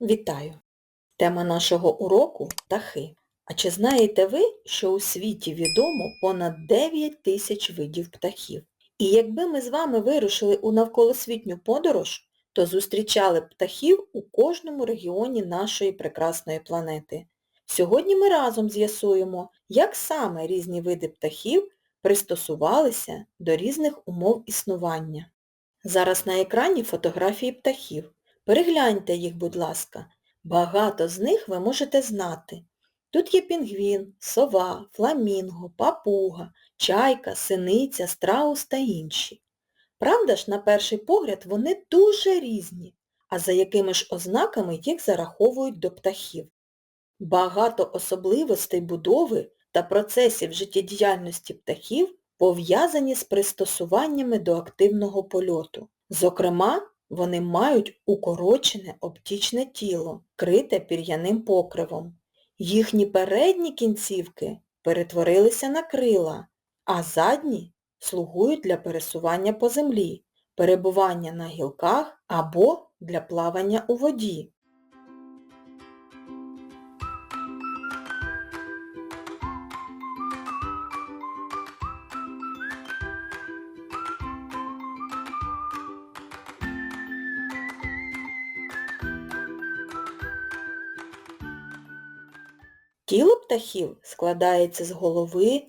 Вітаю! Тема нашого уроку – птахи. А чи знаєте ви, що у світі відомо понад 9 тисяч видів птахів? І якби ми з вами вирушили у навколосвітню подорож, то зустрічали птахів у кожному регіоні нашої прекрасної планети. Сьогодні ми разом з'ясуємо, як саме різні види птахів пристосувалися до різних умов існування. Зараз на екрані фотографії птахів. Перегляньте їх, будь ласка. Багато з них ви можете знати. Тут є пінгвін, сова, фламінго, папуга, чайка, синиця, страус та інші. Правда ж, на перший погляд, вони дуже різні, а за якими ж ознаками їх зараховують до птахів. Багато особливостей будови та процесів життєдіяльності птахів пов'язані з пристосуваннями до активного польоту. Зокрема, вони мають укорочене оптічне тіло, крите пір'яним покривом. Їхні передні кінцівки перетворилися на крила, а задні слугують для пересування по землі, перебування на гілках або для плавання у воді. Тіло птахів складається з голови,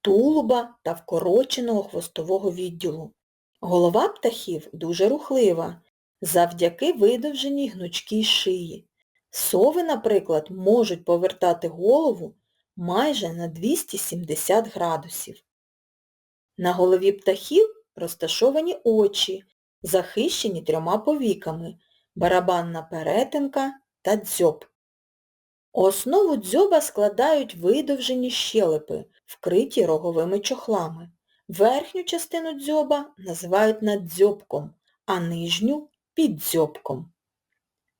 тулуба та вкороченого хвостового відділу. Голова птахів дуже рухлива, завдяки видовженій гнучкій шиї. Сови, наприклад, можуть повертати голову майже на 270 градусів. На голові птахів розташовані очі, захищені трьома повіками, барабанна перетинка та дзьоб. Основу дзьоба складають видовжені щелепи, вкриті роговими чохлами. Верхню частину дзьоба називають наддзьобком, а нижню – піддзьобком.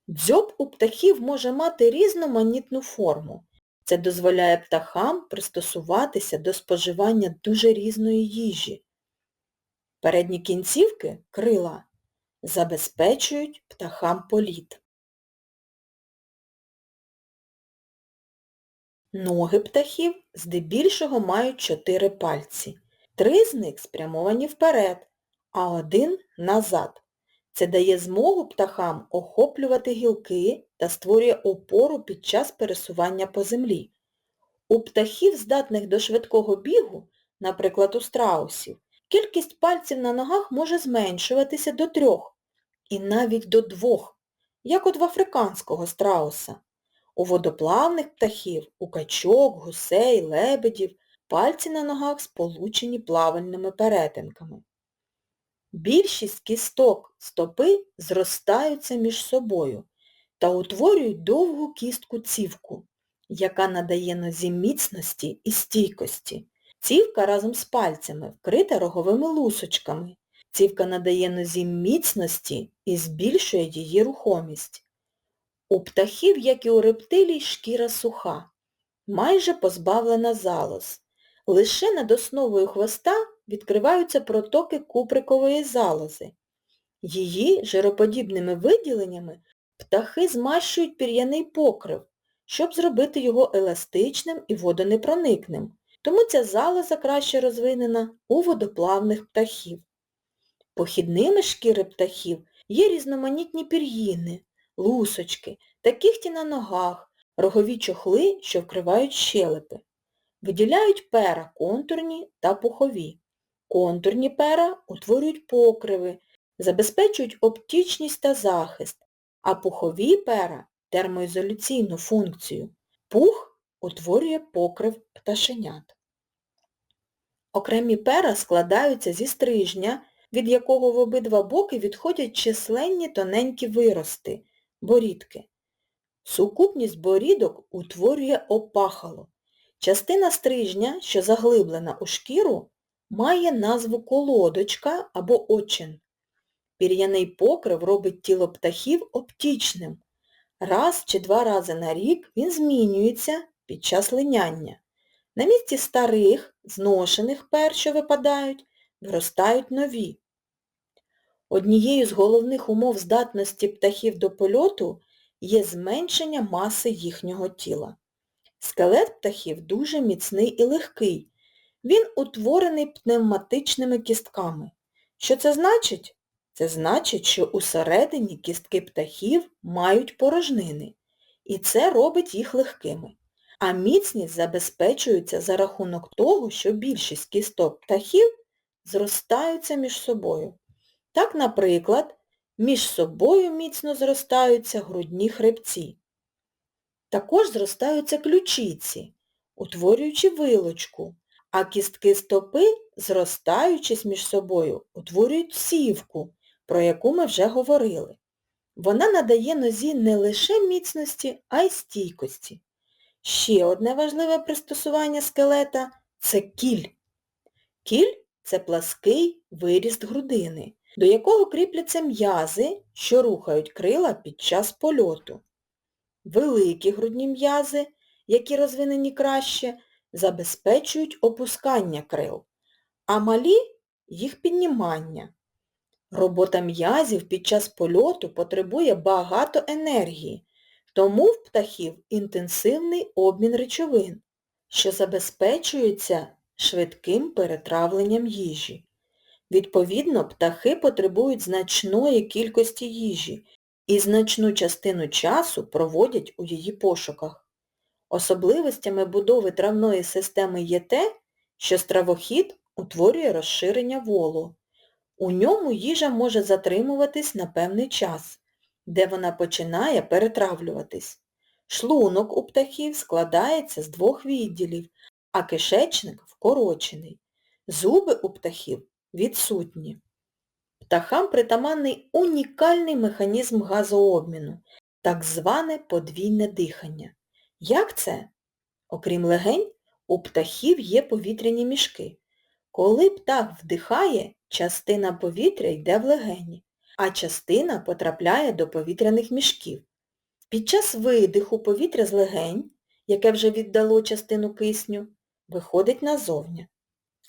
Дзьоб у птахів може мати різноманітну форму. Це дозволяє птахам пристосуватися до споживання дуже різної їжі. Передні кінцівки – крила – забезпечують птахам політ. Ноги птахів здебільшого мають чотири пальці. Три з них спрямовані вперед, а один назад. Це дає змогу птахам охоплювати гілки та створює опору під час пересування по землі. У птахів, здатних до швидкого бігу, наприклад у страусів, кількість пальців на ногах може зменшуватися до трьох і навіть до двох, як от в африканського страуса. У водоплавних птахів, у качок, гусей, лебедів пальці на ногах сполучені плавальними перетинками. Більшість кісток стопи зростаються між собою та утворюють довгу кістку цівку, яка надає нозі міцності і стійкості. Цівка разом з пальцями вкрита роговими лусочками. Цівка надає нозі міцності і збільшує її рухомість. У птахів, як і у рептилій, шкіра суха, майже позбавлена залоз. Лише над основою хвоста відкриваються протоки куприкової залози. Її жироподібними виділеннями птахи змащують пір'яний покрив, щоб зробити його еластичним і водонепроникним, тому ця залоза краще розвинена у водоплавних птахів. Похідними шкіри птахів є різноманітні пір'їни, лусочки та кіхті на ногах, рогові чохли, що вкривають щелепи. Виділяють пера контурні та пухові. Контурні пера утворюють покриви, забезпечують оптічність та захист, а пухові пера термоізоляційну функцію. Пух утворює покрив пташенят. Окремі пера складаються зі стрижня, від якого в обидва боки відходять численні тоненькі вирости, борідки. Сукупність борідок утворює опахало. Частина стрижня, що заглиблена у шкіру, має назву колодочка або очин. Пір'яний покрив робить тіло птахів оптічним. Раз чи два рази на рік він змінюється під час линяння. На місці старих, зношених пер, що випадають, виростають нові. Однією з головних умов здатності птахів до польоту є зменшення маси їхнього тіла. Скелет птахів дуже міцний і легкий. Він утворений пневматичними кістками. Що це значить? Це значить, що усередині кістки птахів мають порожнини, і це робить їх легкими. А міцність забезпечується за рахунок того, що більшість кісток птахів зростаються між собою. Так, наприклад, між собою міцно зростаються грудні хребці. Також зростаються ключиці, утворюючи вилочку, а кістки стопи, зростаючись між собою, утворюють сівку, про яку ми вже говорили. Вона надає нозі не лише міцності, а й стійкості. Ще одне важливе пристосування скелета – це кіль. Кіль – це плаский виріст грудини, до якого кріпляться м'язи, що рухають крила під час польоту. Великі грудні м'язи, які розвинені краще, забезпечують опускання крил, а малі – їх піднімання. Робота м'язів під час польоту потребує багато енергії, тому в птахів інтенсивний обмін речовин, що забезпечується швидким перетравленням їжі. Відповідно, птахи потребують значної кількості їжі і значну частину часу проводять у її пошуках. Особливостями будови травної системи є те, що стравохід утворює розширення волу. У ньому їжа може затримуватись на певний час, де вона починає перетравлюватись. Шлунок у птахів складається з двох відділів, а кишечник вкорочений. Зуби у птахів відсутні. Птахам притаманний унікальний механізм газообміну, так зване подвійне дихання. Як це? Окрім легень, у птахів є повітряні мішки. Коли птах вдихає, частина повітря йде в легені, а частина потрапляє до повітряних мішків. Під час видиху повітря з легень, яке вже віддало частину кисню, виходить назовні.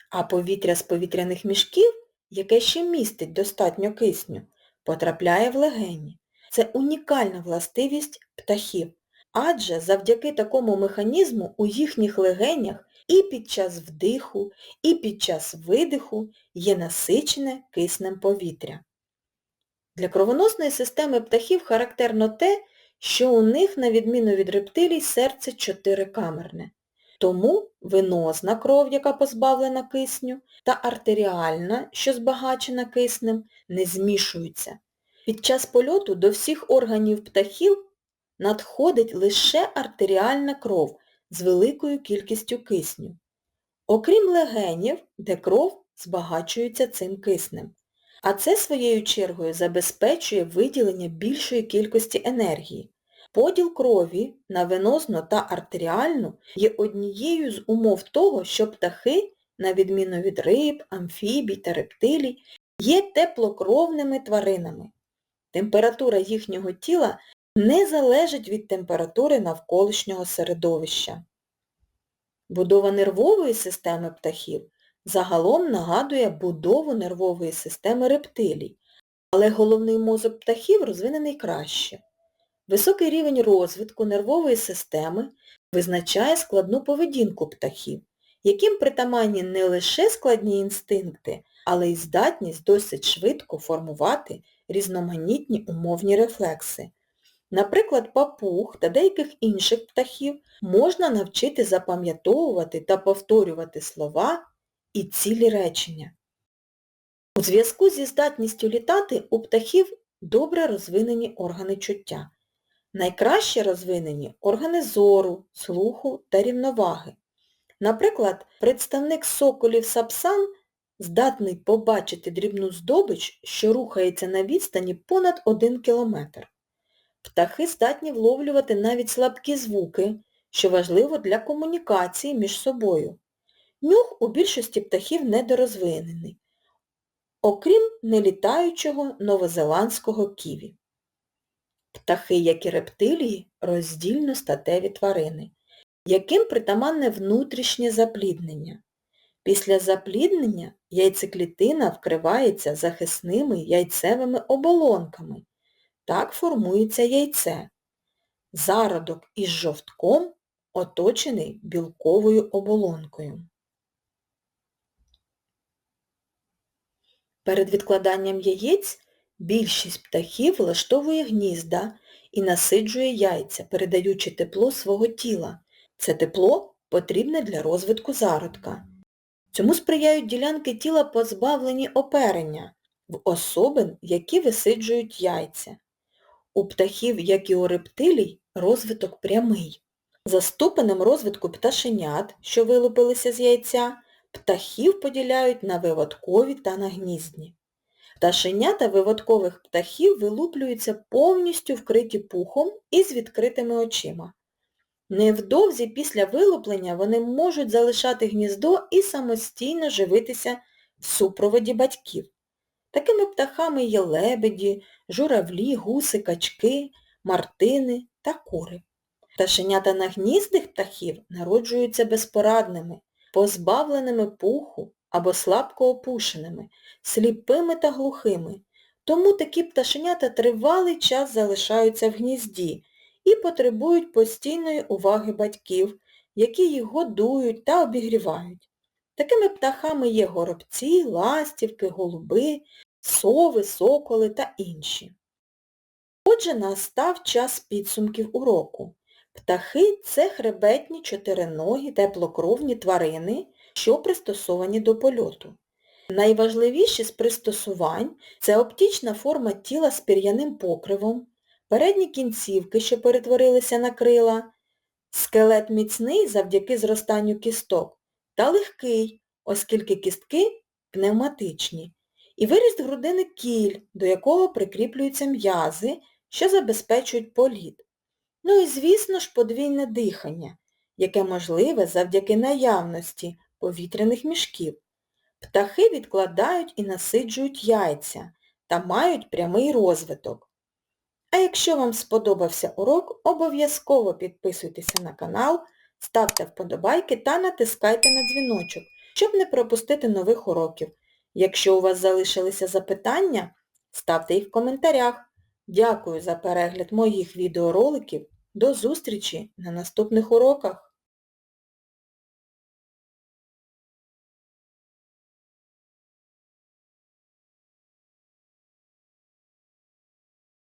А повітря з повітряних мішків, яке ще містить достатньо кисню, потрапляє в легені. Це унікальна властивість птахів, адже завдяки такому механізму у їхніх легенях і під час вдиху, і під час видиху є насичене киснем повітря. Для кровоносної системи птахів характерно те, що у них, на відміну від рептилій, серце чотирикамерне. Тому венозна кров, яка позбавлена кисню, та артеріальна, що збагачена киснем, не змішуються. Під час польоту до всіх органів птахів надходить лише артеріальна кров з великою кількістю кисню. Окрім легенів, де кров збагачується цим киснем. А це своєю чергою забезпечує виділення більшої кількості енергії. Поділ крові на венозну та артеріальну є однією з умов того, що птахи, на відміну від риб, амфібій та рептилій, є теплокровними тваринами. Температура їхнього тіла не залежить від температури навколишнього середовища. Будова нервової системи птахів загалом нагадує будову нервової системи рептилій, але головний мозок птахів розвинений краще. Високий рівень розвитку нервової системи визначає складну поведінку птахів, яким притаманні не лише складні інстинкти, але й здатність досить швидко формувати різноманітні умовні рефлекси. Наприклад, папуг та деяких інших птахів можна навчити запам'ятовувати та повторювати слова і цілі речення. У зв'язку зі здатністю літати у птахів добре розвинені органи чуття. Найкраще розвинені органи зору, слуху та рівноваги. Наприклад, представник соколів сапсан здатний побачити дрібну здобич, що рухається на відстані понад 1 кілометр. Птахи здатні вловлювати навіть слабкі звуки, що важливо для комунікації між собою. Нюх у більшості птахів недорозвинений, окрім нелітаючого новозеландського ківі. Птахи, як і рептилії, роздільно статеві тварини, яким притаманне внутрішнє запліднення. Після запліднення яйцеклітина вкривається захисними яйцевими оболонками. Так формується яйце. Зародок із жовтком оточений білковою оболонкою. Перед відкладанням яєць більшість птахів влаштовує гнізда і насиджує яйця, передаючи тепло свого тіла. Це тепло потрібне для розвитку зародка. Цьому сприяють ділянки тіла позбавлені оперення, в особин, які висиджують яйця. У птахів, як і у рептилій, розвиток прямий. За ступенем розвитку пташенят, що вилупилися з яйця, птахів поділяють на виводкові та на гніздні. Пташенята виводкових птахів вилуплюються повністю вкриті пухом і з відкритими очима. Невдовзі після вилуплення вони можуть залишати гніздо і самостійно живитися в супроводі батьків. Такими птахами є лебеді, журавлі, гуси, качки, мартини та кури. Пташенята нагніздих птахів народжуються безпорадними, позбавленими пуху або слабко опушеними, сліпими та глухими. Тому такі пташенята тривалий час залишаються в гнізді і потребують постійної уваги батьків, які їх годують та обігрівають. Такими птахами є горобці, ластівки, голуби, сови, соколи та інші. Отже, настав час підсумків уроку. Птахи – це хребетні чотириногі теплокровні тварини, що пристосовані до польоту. Найважливіші з пристосувань – це оптична форма тіла з пір'яним покривом, передні кінцівки, що перетворилися на крила, скелет міцний завдяки зростанню кісток, та легкий, оскільки кістки пневматичні, і виріст грудини кіль, до якого прикріплюються м'язи, що забезпечують політ. Ну і, звісно ж, подвійне дихання, яке можливе завдяки наявності повітряних мішків. Птахи відкладають і насиджують яйця та мають прямий розвиток. А якщо вам сподобався урок, обов'язково підписуйтеся на канал, ставте вподобайки та натискайте на дзвіночок, щоб не пропустити нових уроків. Якщо у вас залишилися запитання, ставте їх в коментарях. Дякую за перегляд моїх відеороликів. До зустрічі на наступних уроках!